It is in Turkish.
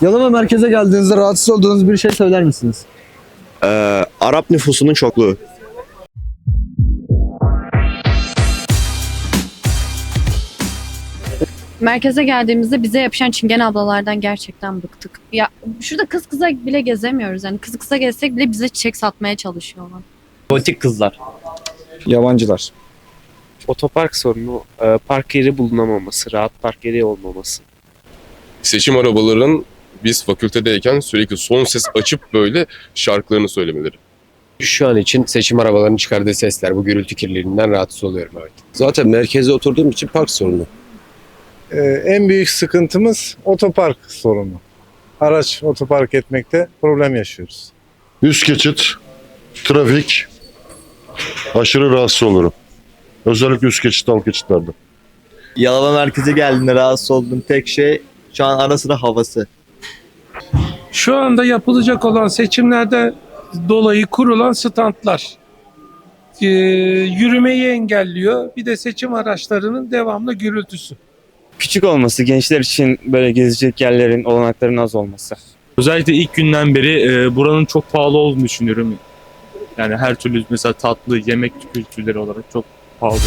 Yalova merkeze geldiğinizde rahatsız olduğunuz bir şey söyler misiniz? Ee, Arap nüfusunun çokluğu. Merkeze geldiğimizde bize yapışan çingen ablalardan gerçekten bıktık. Ya şurada kız kıza bile gezemiyoruz. Yani kız kıza gezsek bile bize çiçek satmaya çalışıyorlar. Gotik kızlar. Yabancılar. Otopark sorunu, e, park yeri bulunamaması, rahat park yeri olmaması. seçim arabaların biz fakültedeyken sürekli son ses açıp böyle şarkılarını söylemeleri. Şu an için seçim arabalarının çıkardığı sesler, bu gürültü kirliliğinden rahatsız oluyorum evet. Zaten merkeze oturduğum için park sorunu. Ee, en büyük sıkıntımız otopark sorunu. Araç otopark etmekte problem yaşıyoruz. Üst geçit, trafik, aşırı rahatsız olurum. Özellikle üst geçit, alt geçitlerde. Yalova merkeze geldiğinde rahatsız olduğum tek şey şu an ara sıra havası. Şu anda yapılacak olan seçimlerde dolayı kurulan standlar Ee, yürümeyi engelliyor. Bir de seçim araçlarının devamlı gürültüsü. Küçük olması, gençler için böyle gezecek yerlerin, olanakların az olması. Özellikle ilk günden beri e, buranın çok pahalı olduğunu düşünüyorum. Yani her türlü mesela tatlı, yemek kültürleri olarak çok pahalı.